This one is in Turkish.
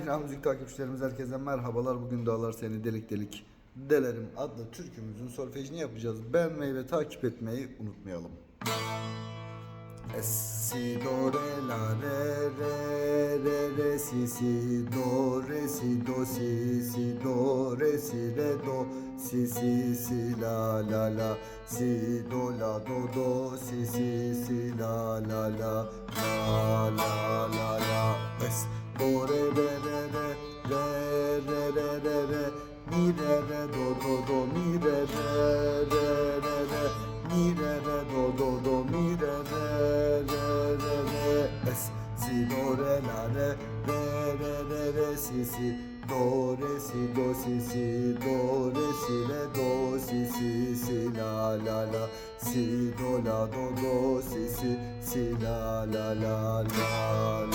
Bina Müzik takipçilerimiz herkese merhabalar. Bugün Dağlar Seni Delik Delik Delerim adlı türkümüzün solfejini yapacağız. Beğenmeyi ve takip etmeyi unutmayalım. Es, si, do, re, la, re, re, re, re, si, si, do, re, si, do, si, si, do, re, si, re, do, si, si, si, la, la, la, si, do, la, do, do, si, si, si, la, la, la, la, la, re, re, re, re, re, mi, re, re, do, do, do, mi, re, re, re, re, re, mi, re, re, do, do, do, mi, re, re, re, re, re, es, si, do, re, la, re, re, re, re, re, si, si, do, re, si, do, si, si, do, re, si, re, do, si, si, si, la, la, la, si, do, la, do, do, si, si, si, la, la, la, la, la.